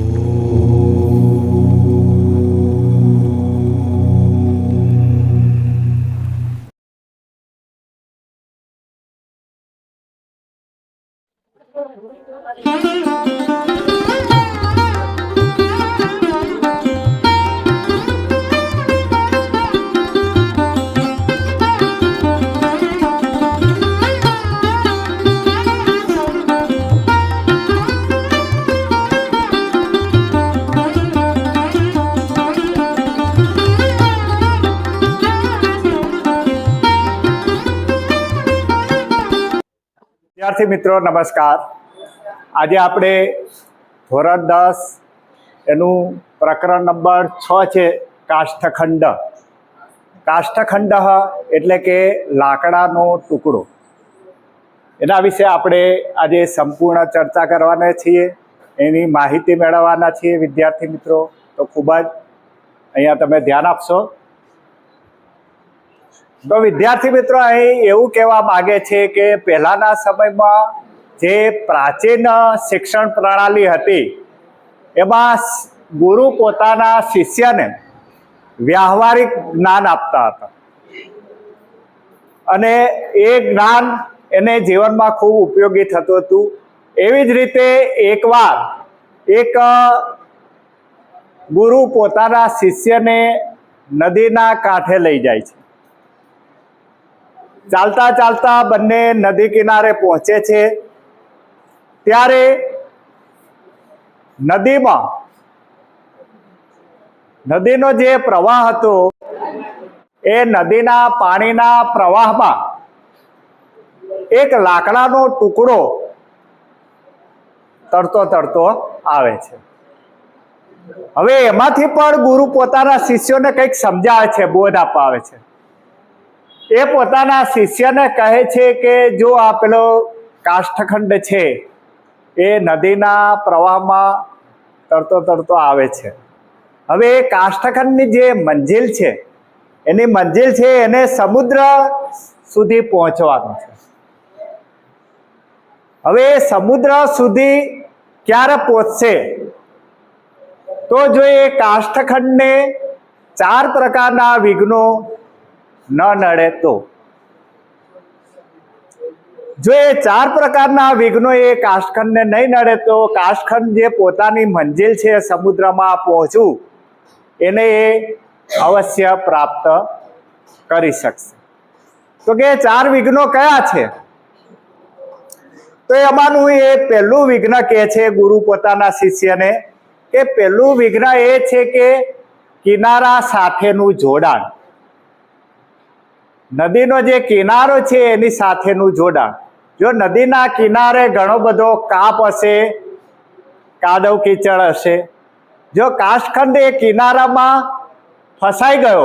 Oh. વિદ્યાર્થી મિત્રો, નમસ્કાર. આજે આપણે ધોરણ દસ એનું પ્રકરણ નંબર છ છે, કાષ્ઠખંડ. કાષ્ઠખંડ એટલે કે લાકડાનો ટુકડો. એના વિશે આપણે આજે સંપૂર્ણ ચર્ચા કરવાના છીએ. એની માહિતી મેળવવાના છીએ વિદ્યાર્થી મિત્રો. તો ખૂબ જ અહીંયા તમે ધ્યાન આપશો. તો વિદ્યાર્થી મિત્રો, અહીં એવું કહેવા માગે છે કે પહેલાના સમયમાં જે પ્રાચીન શિક્ષણ પ્રણાલી હતી, એમાં ગુરુ પોતાના શિષ્યને વ્યાવહારિક જ્ઞાન આપતા હતા. અને એ જ્ઞાન એને જીવનમાં ખૂબ ઉપયોગી થતું હતું. એવી જ રીતે એકવાર એક ગુરુ પોતાના શિષ્યને નદીના કાંઠે લઈ જાય છે. ચાલતા ચાલતા બંને નદી કિનારે પહોંચે છે. ત્યારે નદીમાં નદીનો જે પ્રવાહ હતો, એ નદીના પાણીના પ્રવાહમાં એક લાકડાનો ટુકડો તરતો તરતો આવે છે. હવે એમાંથી પણ ગુરુ પોતાના શિષ્યોને કંઈક સમજાવે છે, બોધ અપાવે છે. એ પોતાના શિષ્યને કહે છે કે જો આ પેલો કાષ્ઠખંડ છે, એ નદીના પ્રવાહમાં તરતો તરતો આવે છે. હવે એ કાષ્ઠખંડની જે મંજિલ છે, એની મંજિલ છે એને સમુદ્ર સુધી પહોંચવાનું છે. હવે એ સમુદ્ર સુધી ક્યારે પહોંચશે? તો જો એ કાષ્ઠખંડને ચાર પ્રકારના વિઘ્નો ન નડે તો. જો એ ચાર પ્રકારના વિઘ્નો એ કાષ્ઠખંડને નહીં નડે તો કાષ્ઠખંડ જે પોતાની મંજિલ છે સમુદ્રમાં પહોંચવું, એને એ અવશ્ય પ્રાપ્ત કરી શકશે. તો કે ચાર વિઘ્નો કયા છે? તો એમાંનું એ પહેલું વિઘ્ન કહે છે ગુરુ પોતાના શિષ્યને, કે પહેલું વિઘ્ન એ છે કે કિનારા સાથેનું જોડાણ. નદીનો જે કિનારો છે એની સાથેનું જોડાણ. જો નદીના કિનારે ઘણો બધો કાપ હશે, કાદવ કીચડ હશે, જો કાષ્ઠખંડ એ કિનારામાં ફસાઈ ગયો,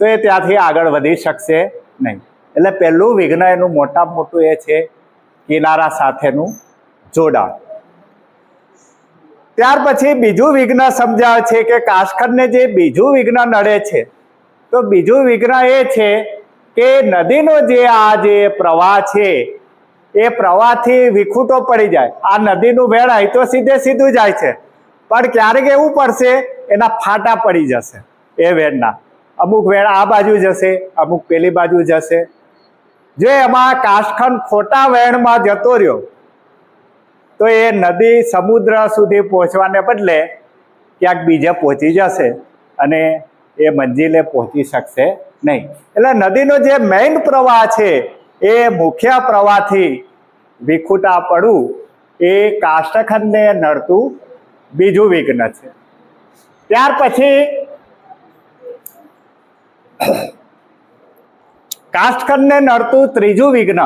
તો એ ત્યાંથી આગળ વધી શકશે નહીં. એટલે પહેલું વિઘ્ન એનું મોટામાં મોટું એ છે કિનારા સાથેનું જોડાણ. ત્યાર પછી બીજું વિઘ્ન સમજાવે છે કે કાષ્ઠખંડને જે બીજું વિઘ્ન નડે છે તો બીજું વિઘ્ન એ છે કે નદીનો જે આ જે પ્રવાહ છે, એ પ્રવાહથી વિખૂટો પડી જાય. આ નદીનું વેળ અહીં તો સીધે સીધું જાય છે. પણ ક્યારેક એવું પડશે, એના ફાટા પડી જશે, એ વેળના. અમુક વેળ આ બાજુ જશે, અમુક પેલી બાજુ જશે. જો એમાં કાશખંડ ખોટા વેણમાં જતો રહ્યો, તો એ નદી સમુદ્ર સુધી પહોંચવાને બદલે ક્યાંક બીજે પહોંચી જશે અને એ મંજિલે પહોંચી શકશે નહીં. એટલે નદીનો જે મેઇન પ્રવાહ છે, એ મુખ્ય પ્રવાહથી વિખૂટા પડવું, એ કાષ્ઠખંડને નડતું બીજું વિઘ્ન છે. ત્યાર પછી કાષ્ઠખંડને નડતું ત્રીજું વિઘ્ન.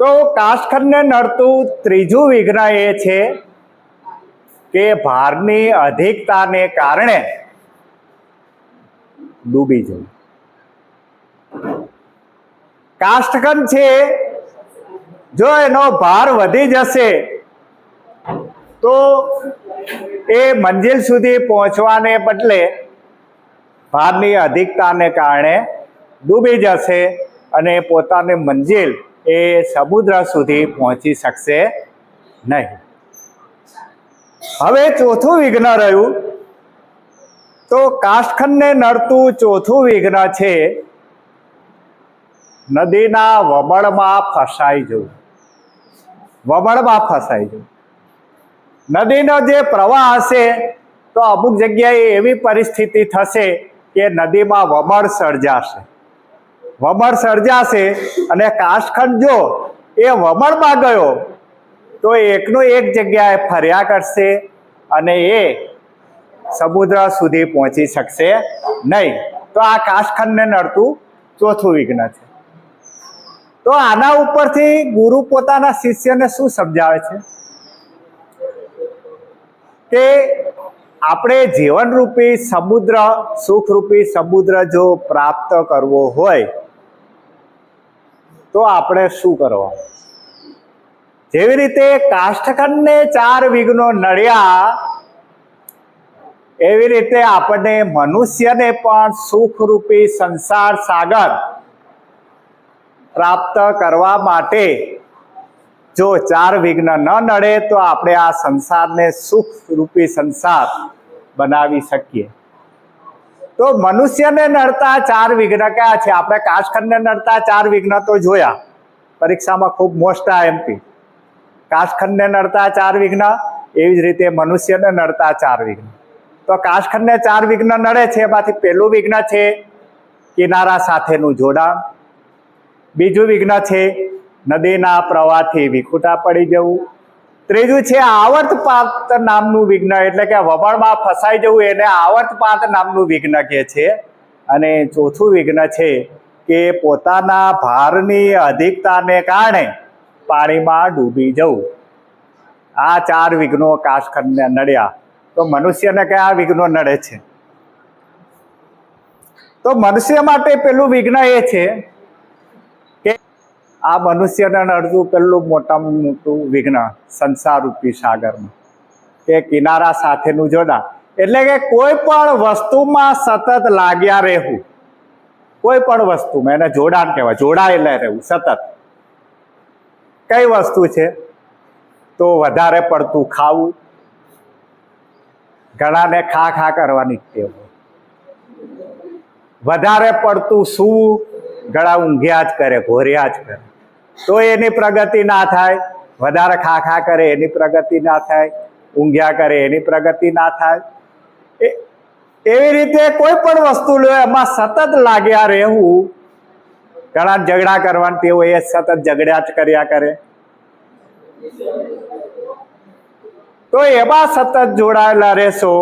તો કાષ્ઠખંડને નડતું ત્રીજું વિઘ્ન એ છે કે ભારની અધિકતાને કારણે ડૂબી જવું. કાષ્ટકન છે, જો એનો ભાર વધી જશે, તો એ મંજિલ સુધી પહોંચવાને બદલે ભારની અધિકતાને કારણે ડૂબી જશે અને પોતાની મંજિલ એ સમુદ્ર સુધી પહોંચી શકશે નહીં. હવે ચોથું વિઘ્ન રહ્યું. તો કાષ્ઠખંડને નડતું ચોથું વિઘ્ન છે. નદીના વમળમાં ફસાઈ જવું. વમળમાં ફસાઈ જવું. નદીનો જે પ્રવાહ હશે, તો અમુક જગ્યાએ એવી પરિસ્થિતિ થશે કે નદીમાં વમળ સર્જાશે. વમળ સર્જાશે અને કાષ્ઠખંડ જો એ વમળમાં ગયો તો એકનો એક જગ્યાએ ફર્યા કરશે અને એ સમુદ્ર સુધી પહોંચી શકશે નહીં. તો આ કાશખંડને નડતું ચોથું વિઘ્ન છે. તો આના ઉપરથી ગુરુ પોતાના શિષ્યને શું સમજાવે છે? કે આપણે જીવનરૂપી સમુદ્ર, સુખરૂપી સમુદ્ર જો પ્રાપ્ત કરવો હોય, તો આપણે શું કરવાનું? જેવી રીતે કાષ્ઠખંડને ચાર વિઘ્નો નડ્યા, એવી રીતે આપણને મનુષ્યને પણ સુખરૂપી સંસાર સાગર પ્રાપ્ત કરવા માટે જો ચાર વિઘ્ન ન નડે, તો આપણે આ સંસારને સુખરૂપી સંસાર બનાવી શકીએ. તો મનુષ્યને નડતા ચાર વિઘ્ન કયા છે? આપણે કાશખંડને નડતા ચાર વિઘ્ન તો જોયા. પરીક્ષામાં ખૂબ મોસ્ટ એમપી કાષ્ઠખંડને નડતા ચાર વિઘ્ન, એવી જ રીતે મનુષ્યને નડતા ચાર વિઘ્ન. તો કાશખંડને ચાર વિઘ્ન નડે છે, એમાંથી પહેલું વિઘ્ન છે કિનારા સાથેનું જોડાણ. બીજું વિઘ્ન છે નદીના પ્રવાહથી વિખૂટા પડી જવું. ત્રીજું છે આવર્તપાત નામનું વિઘ્ન, એટલે કે વમળમાં ફસાઈ જવું, એને આવર્તપાત નામનું વિઘ્ન કહે છે. અને ચોથું વિઘ્ન છે કે પોતાના ભારની અધિકતાને કારણે પાણીમાં ડૂબી જવું. આ ચાર વિઘ્નો કાશખંડને નડ્યા. તો મનુષ્યને કયા વિઘ્નો નડે છે? તો મનુષ્ય માટે પેલું વિઘ્ન એ છે કે આ મનુષ્યને નડતું પેલું મોટામાં મોટું વિઘ્ન સંસારરૂપી સાગરમાં, કે કિનારા સાથેનું જોડાણ. એટલે કે કોઈ પણ વસ્તુમાં સતત લાગ્યા રહેવું. કોઈ પણ વસ્તુમાં, એને જોડાણ કહેવાય, જોડાયેલા રહેવું, સતત. કઈ વસ્તુ છે? તો વધારે પડતું ખાવું. ઘણાને ખા ખા કરવાની ટેવ વધારે પડતું સૂવું ઘણા ઊંઘ્યા જ કરે, ઘોર્યા જ કરે. તો એની પ્રગતિ ના થાય. વધારે ખા ખા કરે, એની પ્રગતિ ના થાય. ઊંઘ્યા કરે, એની પ્રગતિ ના થાય. એવી રીતે કોઈ પણ વસ્તુ લો, એમાં સતત લાગ્યા રહેવું ઘણા ઝઘડા કરવાની, તેઓ એ સતત ઝઘડ્યા જ કર્યા કરે. તો એમાં સતત જોડાયેલા રહેશો.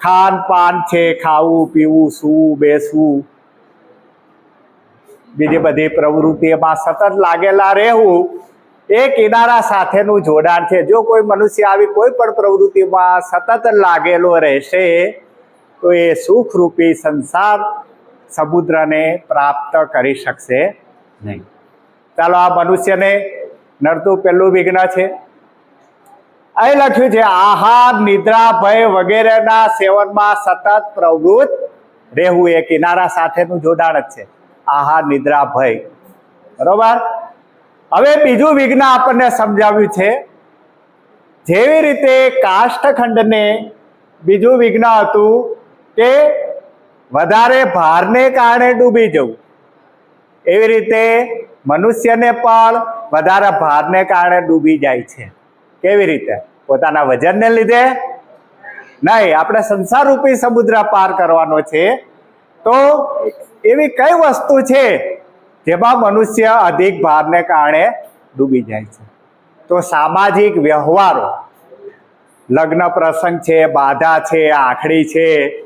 ખાન પાન છે, ખાવું, પીવું, સૂવું, બેસવું. બીજી બધી પ્રવૃત્તિમાં સતત લાગેલા રહેવું એ કિનારા સાથેનું જોડાણ છે. જો કોઈ મનુષ્ય આવી કોઈ પણ પ્રવૃત્તિમાં સતત લાગેલો રહેશે, તો એ સુખરૂપી સંસાર સમુદ્રને પ્રાપ્ત કરી શકશે નહીં. ચાલો, આ મનુષ્યને નડતું પહેલું વિઘ્ન છે. અહીં લખ્યું છે, આહાર, નિદ્રા, ભય વગેરેના સેવનમાં સતત પ્રવૃત્ત રહેવું એ કિનારા સાથેનું જોડાણ જ છે. આહાર, નિદ્રા, ભય. બરોબર? હવે બીજું વિઘ્ન આપણને સમજાવ્યું છે, જેવી રીતે કાષ્ઠખંડને બીજું વિઘ્ન હતું કે વધારે ભારને કારણે ડૂબી જવું. એવી રીતે મનુષ્યને પણ વધારે ભારને કારણે ડૂબી જાય છે. કેવી રીતે? પોતાના વજનને લીધે? નહીં, આપણે સંસારરૂપી સમુદ્ર પાર કરવાનો છે. તો એવી કઈ વસ્તુ છે જેમાં મનુષ્ય અધિક ભારને કારણે ડૂબી જાય છે? તો સામાજિક વ્યવહારો. લગ્ન પ્રસંગ છે, બાધા છે, આખડી છે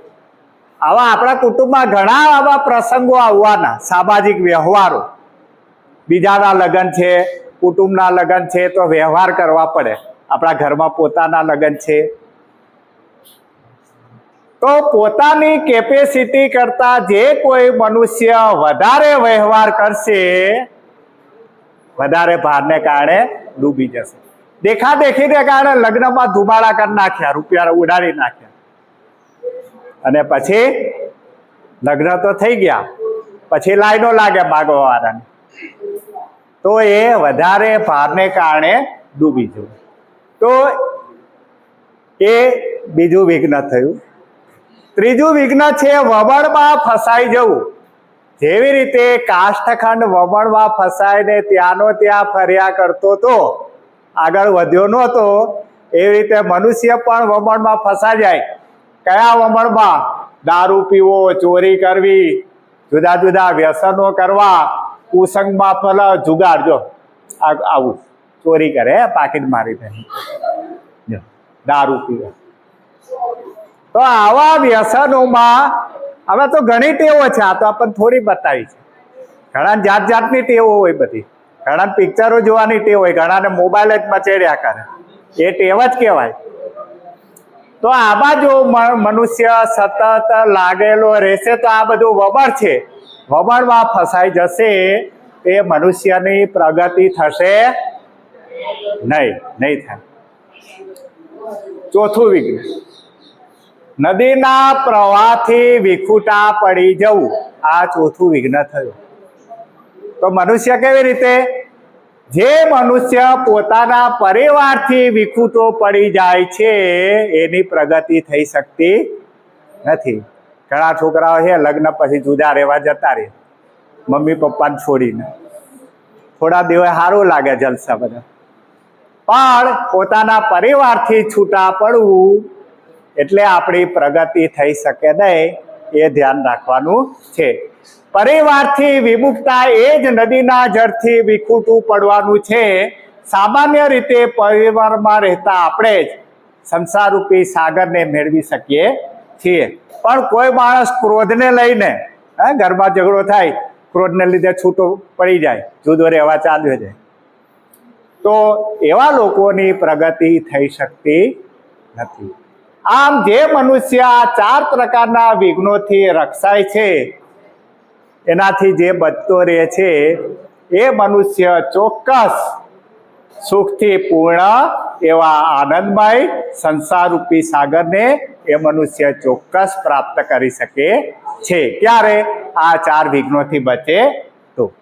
આવા આપણા કુટુંબમાં ઘણા આવા પ્રસંગો આવવાના, સામાજિક વ્યવહારો. બીજાના લગ્ન છે, કુટુંબના લગ્ન છે, તો વ્યવહાર કરવા પડે. આપણા ઘરમાં પોતાના લગ્ન છે. તો પોતાની કેપેસિટી કરતા જે કોઈ મનુષ્ય વધારે વ્યવહાર કરશે, વધારે ભારને કારણે ડૂબી જશે. દેખા દેખીને કારણે લગ્નમાં ધુમાડા કરી નાખ્યા, રૂપિયા ઉડાડી નાખ્યા. અને પછી લગ્ન તો થઈ ગયા. પછી લાઈનો લાગે માગવાવાળાની તો એ વધારે ભારને કારણે ડૂબી જવું તો એ બીજું વિઘ્ન થયું. ત્રીજું વિઘ્ન છે વમણમાં ફસાઈ જવું. જેવી રીતે કાષ્ઠખંડ વમણમાં ફસાઈને ત્યાંનો ત્યાં ફર્યા કરતો તો આગળ વધ્યો નહોતો, એવી રીતે મનુષ્ય પણ વમણમાં ફસાઈ જાય. કયા વમણમાં? દારૂ પીવો, ચોરી કરવી, જુદા જુદા વ્યસનો કરવા, કુસંગમાં પેલા જુગાડજો આવું. ચોરી કરે પાકીટ મારી દે. દારૂ પીવે. તો આવા વ્યસનોમાં, હવે તો ઘણી ટેવો છે, આ તો આપણને થોડી બતાવી છે. ઘણા જાત જાતની ટેવો હોય બધી. ઘણા પિક્ચરો જોવાની ટેવ હોય, ઘણાને મોબાઈલ જ મચેડ્યા કરે. એ ટેવ જ કહેવાય. તો આમાં જો મનુષ્ય સતત લાગેલો રહેશે તો આ બધું વબળ છે. વબળમાં ફસાઈ જશે તે મનુષ્યની પ્રગતિ થશે નહીં નહીં થાય. ચોથું વિઘ્ન. નદીના પ્રવાહથી વિખૂટા પડી જવું. આ ચોથું વિઘ્ન થયું. તો મનુષ્ય કેવી રીતે જે મનુષ્ય પોતાના પરિવારથી વિખૂટો પડી જાય છે, એની પ્રગતિ થઈ શકતી નથી. ઘણા છોકરાઓ છે, લગ્ન પછી જુદા રહેવા જતા રહે. મમ્મી પપ્પાને છોડીને. થોડા દિવસ સારું લાગે જલસા બધા. પણ પોતાના પરિવારથી છૂટા પડવું એટલે આપણી પ્રગતિ થઈ શકે નહીં, એ ધ્યાન રાખવાનું છે. પરિવારથી વિમુખતા એ જ નદીના જળથી વિખૂટું પડવાનું છે. સામાન્ય રીતે પરિવારમાં રહેતા આપણે જ સંસારરૂપી સાગરને મેળવી શકીએ છીએ. પણ કોઈ માણસ ક્રોધને લઈને ઘરમાં ઝઘડો થાય, ક્રોધને લીધે છૂટો પડી જાય જુદો રહેવા ચાલ્યો જાય તો એવા લોકોની પ્રગતિ થઈ શકતી નથી. આમ જે મનુષ્ય ચાર પ્રકારના વિઘ્નોથી રક્ષાય છે એનાથી જે બચતો રહે છે, એ મનુષ્ય ચોક્કસ સુખથી પૂર્ણ એવા આનંદમય સંસારરૂપી સાગરને એ મનુષ્ય ચોક્કસ પ્રાપ્ત કરી શકે છે. ક્યારે? આ ચાર વિઘ્નોથી બચે તો.